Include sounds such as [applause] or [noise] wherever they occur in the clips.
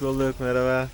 Hoş bulduk merhaba.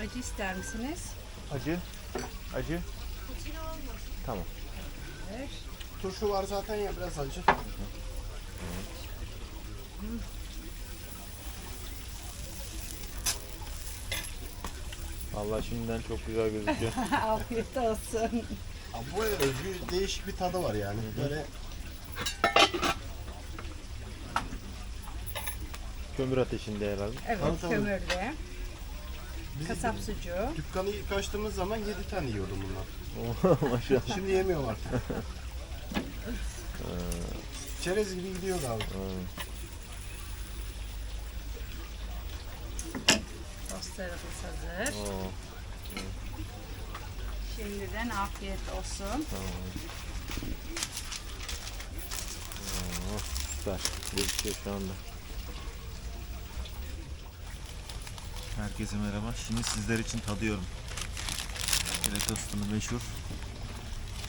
Acı ister misiniz? Acı. Acı. Tamam. Evet. Turşu var zaten ya biraz acı. Allah şimdiden çok güzel gözüküyor. [laughs] Afiyet olsun. Ama bu özgü değişik bir tadı var yani. Böyle Kömür ateşinde herhalde. Evet, tabii. kömürde. Biz Kasap sucuğu. dükkanı ilk açtığımız zaman 7 tane yiyordum bunlar. [laughs] Oo, Maşallah. Şimdi yemiyorum artık. [laughs] Çerez gibi gidiyor abi. Tostlarımız hazır. Oo, Şimdiden afiyet olsun. oo, süper. Gözüküyor şu anda. Herkese merhaba. Şimdi sizler için tadıyorum. Şöyle tostunu meşhur.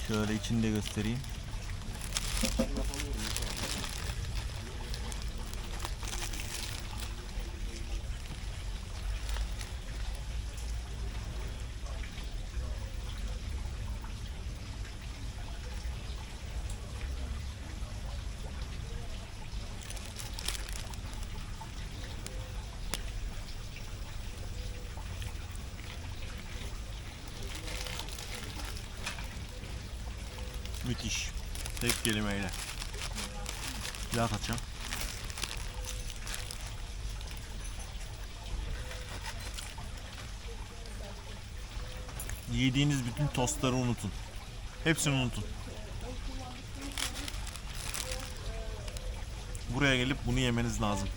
Şöyle içini de göstereyim. Müthiş. Tek kelimeyle. Yağ katacağım. Yediğiniz bütün tostları unutun. Hepsini unutun. Buraya gelip bunu yemeniz lazım.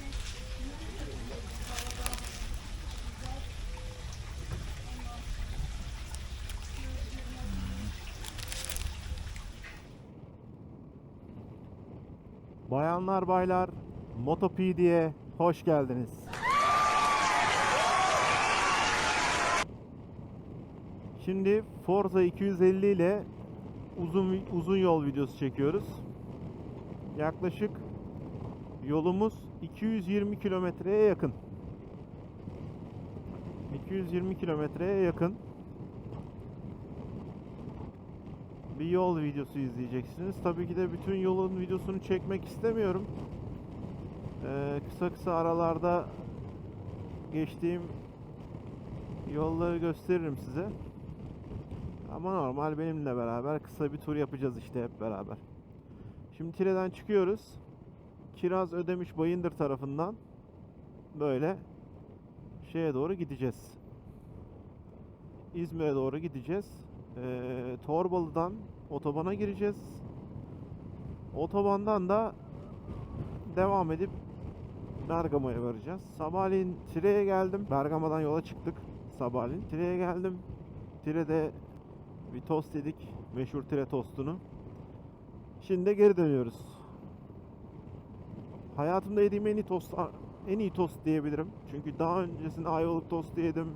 Bayanlar baylar MotoPD'ye hoş geldiniz. Şimdi Forza 250 ile uzun uzun yol videosu çekiyoruz. Yaklaşık yolumuz 220 kilometreye yakın. 220 kilometreye yakın bir yol videosu izleyeceksiniz. Tabii ki de bütün yolun videosunu çekmek istemiyorum. Ee, kısa kısa aralarda geçtiğim yolları gösteririm size. Ama normal benimle beraber kısa bir tur yapacağız işte hep beraber. Şimdi Tire'den çıkıyoruz. Kiraz Ödemiş Bayındır tarafından böyle şeye doğru gideceğiz. İzmir'e doğru gideceğiz. Ee, Torbalı'dan otobana gireceğiz. Otobandan da devam edip Bergama'ya varacağız. Sabahleyin Tire'ye geldim. Bergama'dan yola çıktık. Sabahleyin Tire'ye geldim. Tire'de bir tost yedik. Meşhur Tire tostunu. Şimdi de geri dönüyoruz. Hayatımda yediğim en iyi tost en iyi tost diyebilirim. Çünkü daha öncesinde ayvalık tostu yedim.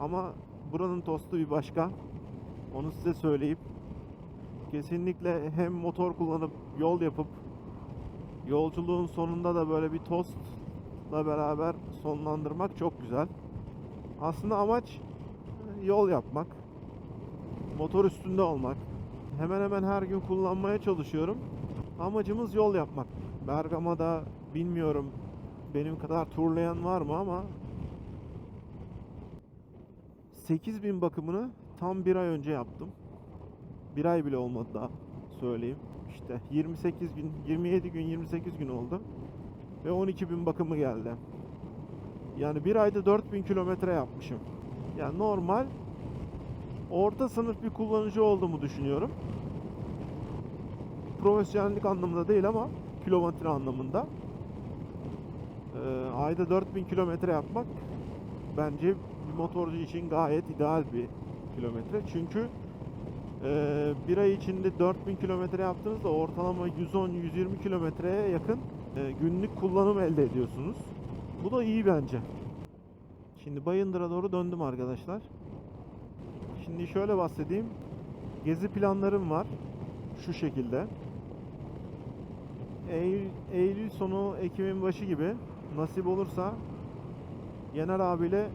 Ama buranın tostu bir başka. Onu size söyleyip kesinlikle hem motor kullanıp yol yapıp yolculuğun sonunda da böyle bir tostla beraber sonlandırmak çok güzel. Aslında amaç e, yol yapmak. Motor üstünde olmak. Hemen hemen her gün kullanmaya çalışıyorum. Amacımız yol yapmak. Bergama'da bilmiyorum benim kadar turlayan var mı ama 8000 bakımını tam bir ay önce yaptım. Bir ay bile olmadı daha söyleyeyim. İşte 28 gün, 27 gün, 28 gün oldu. Ve 12 bin bakımı geldi. Yani bir ayda 4000 kilometre yapmışım. Yani normal orta sınıf bir kullanıcı olduğumu düşünüyorum. Profesyonellik anlamında değil ama kilometre anlamında. Ee, ayda 4000 kilometre yapmak bence bir motorcu için gayet ideal bir kilometre. Çünkü e, bir ay içinde 4000 kilometre yaptığınızda ortalama 110-120 kilometreye yakın e, günlük kullanım elde ediyorsunuz. Bu da iyi bence. Şimdi Bayındır'a doğru döndüm arkadaşlar. Şimdi şöyle bahsedeyim. Gezi planlarım var. Şu şekilde. Eylül, Eylül sonu Ekim'in başı gibi nasip olursa Yener abiyle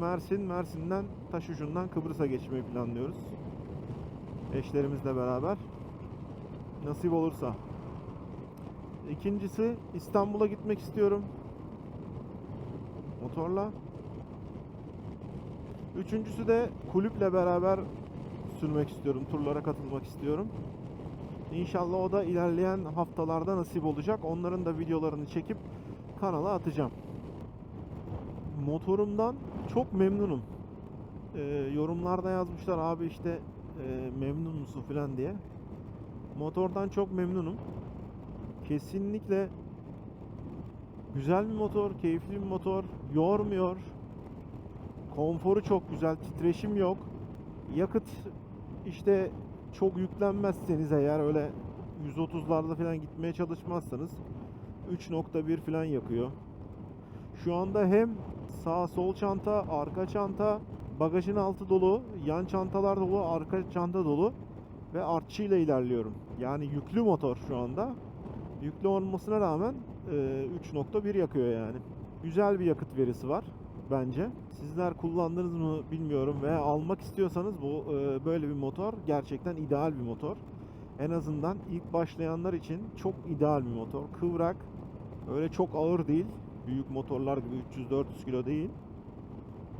Mersin, Mersin'den Taşucun'dan Kıbrıs'a geçmeyi planlıyoruz. Eşlerimizle beraber. Nasip olursa. İkincisi İstanbul'a gitmek istiyorum. Motorla. Üçüncüsü de kulüple beraber sürmek istiyorum. Turlara katılmak istiyorum. İnşallah o da ilerleyen haftalarda nasip olacak. Onların da videolarını çekip kanala atacağım. Motorumdan çok memnunum. Ee, yorumlarda yazmışlar abi işte e, memnun musun falan diye. Motordan çok memnunum. Kesinlikle güzel bir motor, keyifli bir motor, yormuyor. Konforu çok güzel, titreşim yok. Yakıt işte çok yüklenmezseniz eğer öyle 130'larda falan gitmeye çalışmazsanız 3.1 falan yakıyor. Şu anda hem sağ sol çanta, arka çanta, bagajın altı dolu, yan çantalar dolu, arka çanta dolu ve artçıyla ilerliyorum. Yani yüklü motor şu anda. Yüklü olmasına rağmen e, 3.1 yakıyor yani. Güzel bir yakıt verisi var bence. Sizler kullandınız mı bilmiyorum veya almak istiyorsanız bu e, böyle bir motor gerçekten ideal bir motor. En azından ilk başlayanlar için çok ideal bir motor. Kıvrak, öyle çok ağır değil. Büyük motorlar gibi 300-400 kilo değil.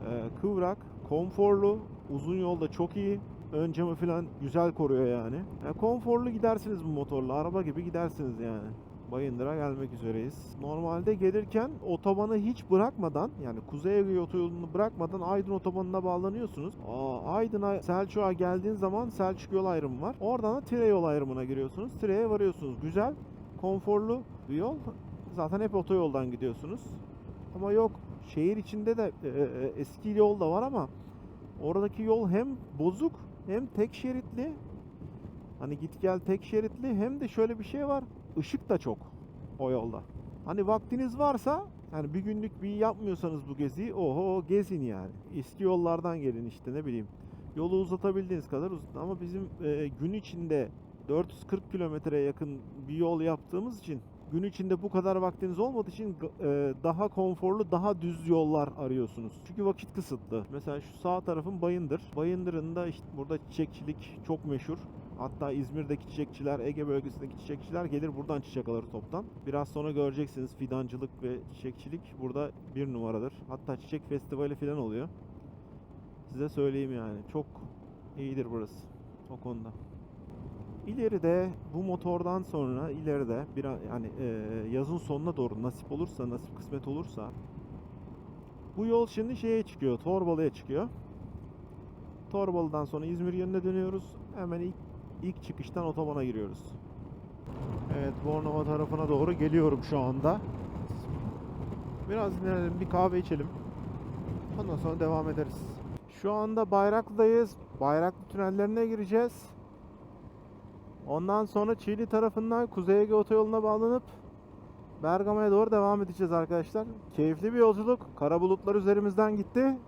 E, kıvrak, konforlu, uzun yolda çok iyi. Ön camı falan güzel koruyor yani. yani. Konforlu gidersiniz bu motorla. Araba gibi gidersiniz yani. Bayındır'a gelmek üzereyiz. Normalde gelirken otobanı hiç bırakmadan yani Kuzey Ege otoyolunu bırakmadan Aydın otobanına bağlanıyorsunuz. Aa, Aydın'a Selçuk'a geldiğin zaman Selçuk yol ayrımı var. Oradan da Tire yol ayrımına giriyorsunuz. Tire'ye varıyorsunuz. Güzel, konforlu bir yol. Zaten hep otoyoldan gidiyorsunuz. Ama yok şehir içinde de e, e, eski yol da var ama oradaki yol hem bozuk hem tek şeritli. Hani git gel tek şeritli hem de şöyle bir şey var. Işık da çok o yolda. Hani vaktiniz varsa yani bir günlük bir yapmıyorsanız bu geziyi oho gezin yani. Eski yollardan gelin işte ne bileyim. Yolu uzatabildiğiniz kadar uzatın ama bizim e, gün içinde 440 kilometreye yakın bir yol yaptığımız için gün içinde bu kadar vaktiniz olmadığı için e, daha konforlu, daha düz yollar arıyorsunuz. Çünkü vakit kısıtlı. Mesela şu sağ tarafın Bayındır. Bayındır'ın da işte burada çiçekçilik çok meşhur. Hatta İzmir'deki çiçekçiler, Ege bölgesindeki çiçekçiler gelir buradan çiçek alır toptan. Biraz sonra göreceksiniz fidancılık ve çiçekçilik burada bir numaradır. Hatta çiçek festivali falan oluyor. Size söyleyeyim yani. Çok iyidir burası o konuda. İleride bu motordan sonra ileride bir an- yani e, yazın sonuna doğru nasip olursa nasip kısmet olursa bu yol şimdi şeye çıkıyor Torbalı'ya çıkıyor. Torbalı'dan sonra İzmir yönüne dönüyoruz. Hemen ilk, ilk çıkıştan otobana giriyoruz. Evet Bornova tarafına doğru geliyorum şu anda. Biraz dinlenelim bir kahve içelim. Ondan sonra devam ederiz. Şu anda Bayraklı'dayız. Bayraklı tünellerine gireceğiz. Ondan sonra Çiğli tarafından Kuzey Ege Otoyolu'na bağlanıp Bergama'ya doğru devam edeceğiz arkadaşlar. Keyifli bir yolculuk. Kara bulutlar üzerimizden gitti.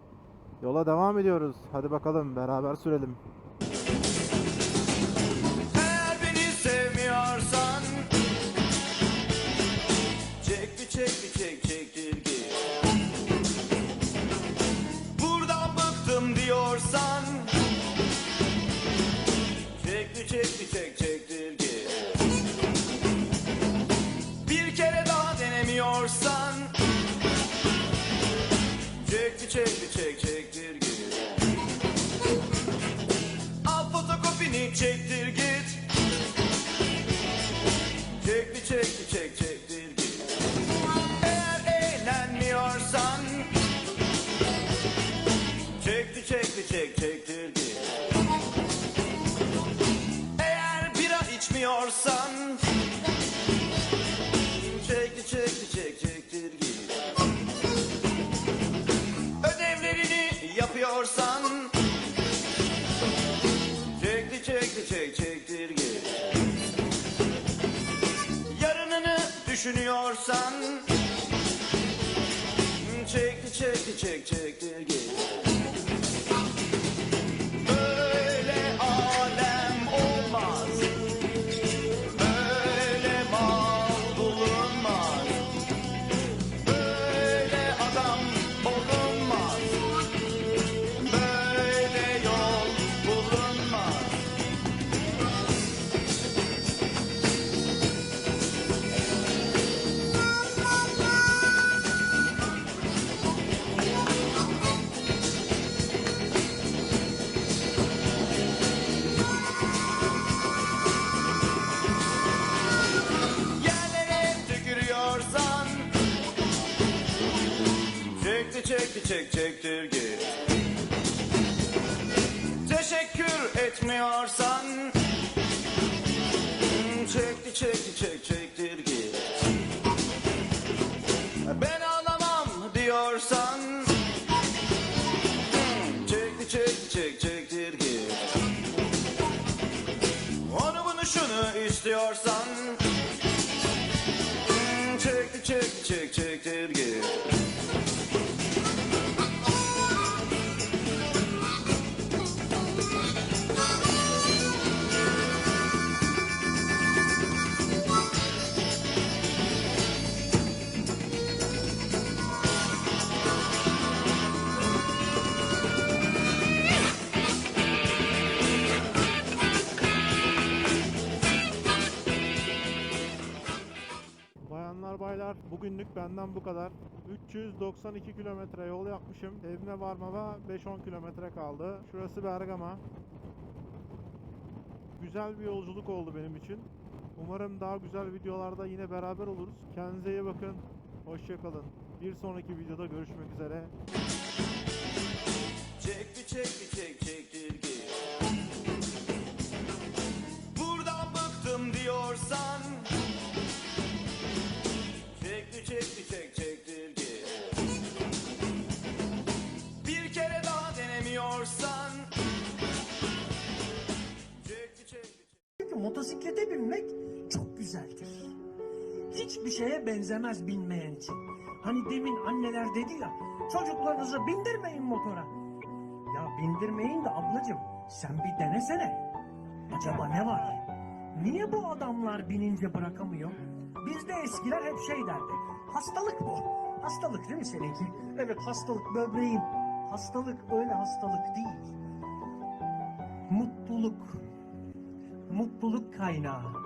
Yola devam ediyoruz. Hadi bakalım beraber sürelim. Eğer beni sevmiyorsan Çek bir çek bir çek çektirgi Buradan bıktım diyorsan Çek bir çek bir çek denemiyorsan Çek bir çek düşünüyorsan Çek çektir git. Teşekkür etmiyorsan Çekti çekti çek çektir git. Ben ağlamam diyorsan Çekti çekti çek çektir git. Onu bunu şunu istiyorsan Çekti çekti çek çektir bugünlük benden bu kadar. 392 kilometre yol yapmışım. Evime varmama 5-10 kilometre kaldı. Şurası Bergama. Güzel bir yolculuk oldu benim için. Umarım daha güzel videolarda yine beraber oluruz. Kendinize iyi bakın. Hoşçakalın. Bir sonraki videoda görüşmek üzere. Çek bir çek bir çek çektir motosiklete binmek çok güzeldir. Hiçbir şeye benzemez binmeyen için. Hani demin anneler dedi ya, çocuklarınızı bindirmeyin motora. Ya bindirmeyin de ablacığım, sen bir denesene. Acaba ne var? Niye bu adamlar binince bırakamıyor? Bizde eskiler hep şey derdi. Hastalık bu. Hastalık değil mi seninki? Evet hastalık böbreğin. Hastalık öyle hastalık değil. Mutluluk mutluluk kaynağı.